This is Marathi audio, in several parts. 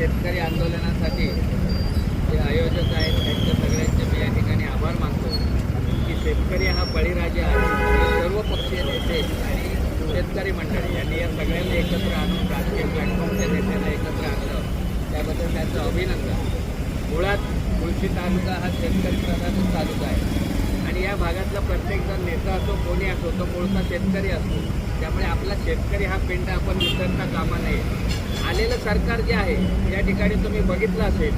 शेतकरी आंदोलनासाठी जे आयोजक आहेत त्यांच्या सगळ्यांचे मी या ठिकाणी आभार मानतो. की शेतकरी हा बळीराजा आहे सर्व पक्षीय नेते आणि शेतकरी मंडळी यांनी या सगळ्यांना एकत्र आणून राजकीय प्लॅटफॉर्मच्या नेत्यांना एकत्र आणलं. त्याबद्दल त्यांचं अभिनंदन. मुळात मुळशी तालुका हा शेतकरी प्रधानच तालुका आहे. आणि या भागातला प्रत्येकजण नेता असो कोणी असो तो मूळचा शेतकरी असतो. त्यामुळे आपला शेतकरी हा पिंड आपण विसरता कामा नये. आलेलं सरकार जे आहे या ठिकाणी तुम्ही बघितलं असेल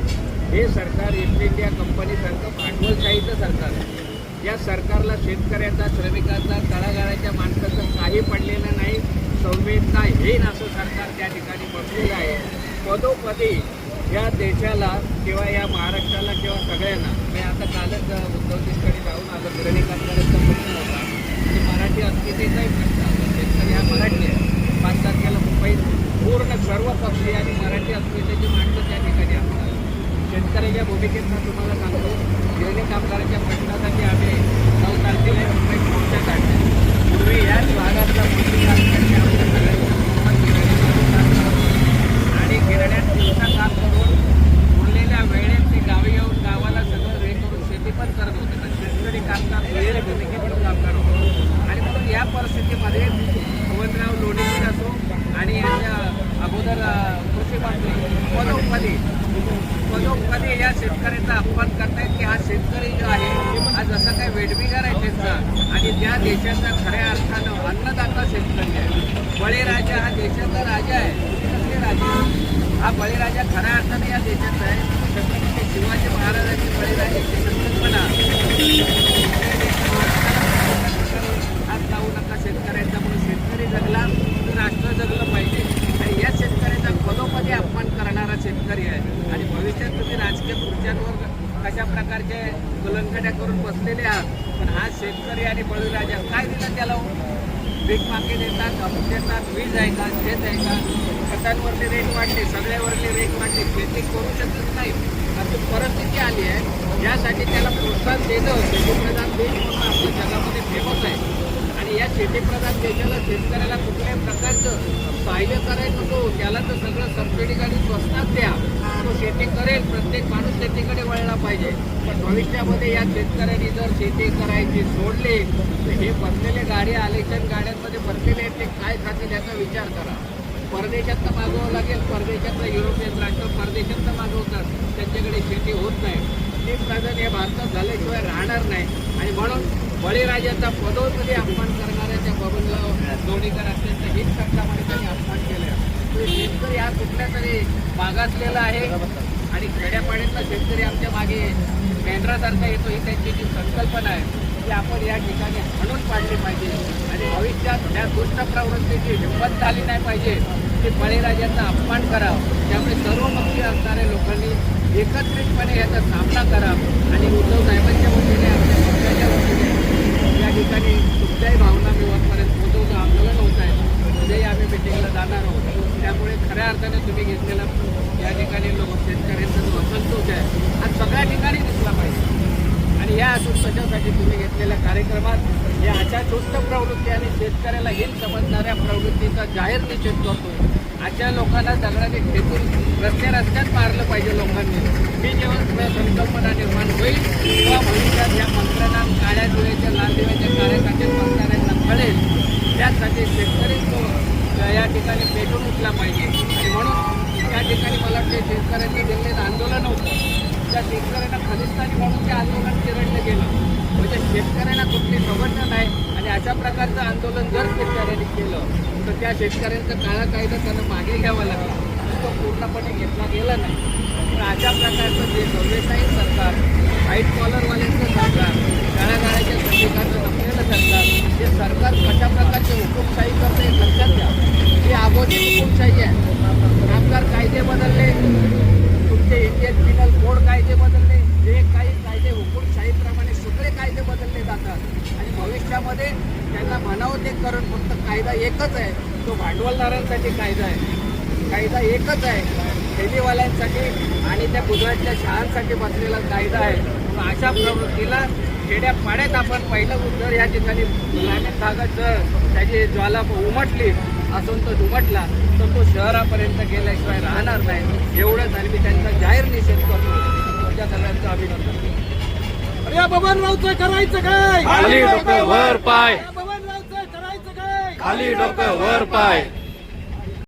हे सरकार ईस्ट इंडिया कंपनीसारखं भांडवलशाहीचं सरकार आहे. या सरकारला शेतकऱ्याचा श्रमिकाचा तळागाळाच्या माणसाचं काही पडलेलं नाही. संवेदना येईन असं सरकार त्या ठिकाणी बसलेलं आहे. पदोपदी या देशाला किंवा या महाराष्ट्राला किंवा सगळ्यांना मी आता कालच उद्धवजींकडे जाऊन आलो गिरणी बघितलं प्रश्न होता. की मराठी अस्मितेचाही प्रश्न होता शेतकरी हा मराठी आहे. पाच तारखेला मुंबईत पूर्ण आणि मराठी अस्मितेची माणसं त्या ठिकाणी असतात. शेतकऱ्याच्या भूमिकेतनं तुम्हाला सांगतो गेले कामगारांच्या प्रश्न आम्ही नऊ तारखेला मुंबईत मोर्चा काढले पूर्वी याच भागातला मुस्लिम तालुक्यातल्या आमच्या सगळ्यांच्या कुटुंबात गिरणी काम करत आणि गिरण्यात दिवसा काम करून उरलेल्या वेळेत ते गावी येऊन गावाला सगळं रे करून शेती पण करत होते तर शेतकरी कामगार वेळ भूमिकेतून काम करत होते आणि म्हणून या परिस्थितीमध्ये पवनराव लोणीकर असो आणि यांच्या अगोदर अं, कृषी मंत्री पदोपदी पदोपदी या शेतकऱ्याचा अपमान करतायत की हा शेतकरी जो आहे हा जसा काही वेटबिगार आहे त्यांचा आणि त्या देशाचा खऱ्या अर्थानं अन्नदाता शेतकरी आहे. बळीराजा हा देशाचा राजा आहे. कसले राजा हा बळीराजा खऱ्या अर्थाने या देशाचा आहे. छत्रपती शिवाजी महाराजांचे बळीराजाचे संकल्पना हात लावू नका शेतकऱ्यांचा म्हणून शेतकरी जगला तर राष्ट्र जगलं पाहिजे आणि या शेतकऱ्याचा पदोपदी अपमान करणारा शेतकरी आहे आणि भविष्यात तुम्ही राजकीय खुर्च्यांवर कशा प्रकारचे कलंकट्या करून बसलेले आहात. पण हा शेतकरी आणि बळीराजा काय दिलं त्याला? पीक मागे देतात अमुक देतात वीज आहे का शेत आहे का? खतांवरचे रेट वाढले सगळ्यावरती रेट वाढले शेती करू शकत नाही. अशी परिस्थिती आली आहे. यासाठी त्याला प्रोत्साहन देणं शेतीप्रधान देश म्हणून आपल्या जगामध्ये फेमस आहे. आणि या शेतीप्रधान देशाला शेतकऱ्याला कुठल्याही प्रकारचं फायदे करायचं नको त्याला तर सगळं सबसिडी गाडी स्वस्तात द्या. तो शेती करेल प्रत्येक माणूस शेतीकडे वळला पाहिजे. पण भविष्यामध्ये या शेतकऱ्यांनी जर शेती करायची सोडली तर हे बसलेले गाडी आलेक्शन गाड्यांमध्ये बसलेले ते काय खातील याचा विचार करा. परदेशातनं मागवावं लागेल परदेशातलं युरोपियन राष्ट्र परदेशातनं मागवतात. त्यांच्याकडे शेती होत नाही. ते साधन हे भारतात झाल्याशिवाय राहणार नाही. आणि म्हणून बळीराजाचा पदोपदी अपमान करणाऱ्या त्या बबनराव लोणीकर अत्यंत हित शब्दामध्ये त्यांनी अपमान केला तो शेतकरी हा कुठल्या तरी मागासलेला आहे. आणि खेड्यापाड्यातला शेतकरी आमच्या मागे मेंढरासारखा येतो ही त्यांची जी संकल्पना आहे ती आपण या ठिकाणी आणून पाडली पाहिजे. आणि भविष्यात ह्या दुष्ट प्रवृत्तीची हिंमत झाली नाही पाहिजे की बळीराजाचा अपमान करावं. त्यामुळे सर्वपक्षीय असणाऱ्या लोकांनी एकत्रितपणे याचा सामना करा आणि उद्धव साहेबांच्या वतीने आपल्या पक्षाच्या वतीने या ठिकाणी कुठल्याही भावना मी वरपर्यंत पोहोचवतो आंदोलन होत आहे उद्याही आम्ही मिटिंगला जाणार आहोत त्यामुळे खऱ्या अर्थाने तुम्ही घेतलेला या ठिकाणी लोक शेतकऱ्यांचा जो असंतोष आहे हा सगळ्या ठिकाणी दिसला पाहिजे. आणि या असंतोषासाठी तुम्ही घेतलेल्या कार्यक्रमात या अशा दुष्ट प्रवृत्ती आणि शेतकऱ्याला हित समजणाऱ्या प्रवृत्तीचा जाहीर निषेध करतो अशा लोकांना दगडाने खेचून रस्ते रस्त्यात मारलं पाहिजे लोकांनी. मी जेव्हा संकल्पना निर्माण होईल किंवा भविष्यात या मंत्र्यांना काळ्या दिव्याच्या लाल दिव्याच्या कार्यकर्त्या कळेल त्यासाठी शेतकरी या ठिकाणी पेटून उठला पाहिजे. आणि म्हणून त्या ठिकाणी मला वाटते शेतकऱ्यांनी दिलेलं आंदोलन होतं. त्या शेतकऱ्यांना खलिस्तानी म्हणून ते आंदोलन चिरडलं गेलं. म्हणजे शेतकऱ्यांना कुठली संघटना नाही आणि अशा प्रकारचं आंदोलन जर शेतकऱ्यांनी केलं तर त्या शेतकऱ्यांचं काळा कायदा त्यांना मागे घ्यावा लागला. तो पूर्णपणे घेतला गेला नाही. तर अशा प्रकारचं जे सर्वेशाही सरकार व्हाईट कॉलरवाल्यांचं सरकार काळ्यागाळ्याच्या श्रमिकांचं नसलेलं सरकार हे सरकार कशा प्रकारचे हुकुमशाही करते हे लक्षात घ्या ही अगोदर आहे कामगार कायदे बदलले तुमचे इंडियन पिनल कोड कायदे बदलले जे काही कायदे हुकुमशाहीप्रमाणे सगळे कायदे बदलले जातात. आणि भविष्यामध्ये त्यांना म्हणावं ते करून फक्त कायदा एकच आहे तो भांडवलदारांसाठी कायदा आहे. कायदा एकच आहे. फेरीवाल्यांसाठी आणि त्या गुजरातच्या शाळांसाठी बसलेला कायदा आहे. अशा प्रवृत्तीला खेड्यापाड्यात आपण पहिलं जर या ठिकाणी ग्रामीण भागात जर त्याची ज्वाला उमटली. असंतोष उमटला तर तो शहरापर्यंत गेल्याशिवाय राहणार नाही. एवढंच आणि मी त्यांचा जाहीर निषेध करतो. तुमच्या सगळ्यांचं अभिनंदन. अरे या बबनरावचं करायचं काय? खाली डोकं वर पाय. या बबनरावचं करायचं काय? खाली डोकं वर पाय.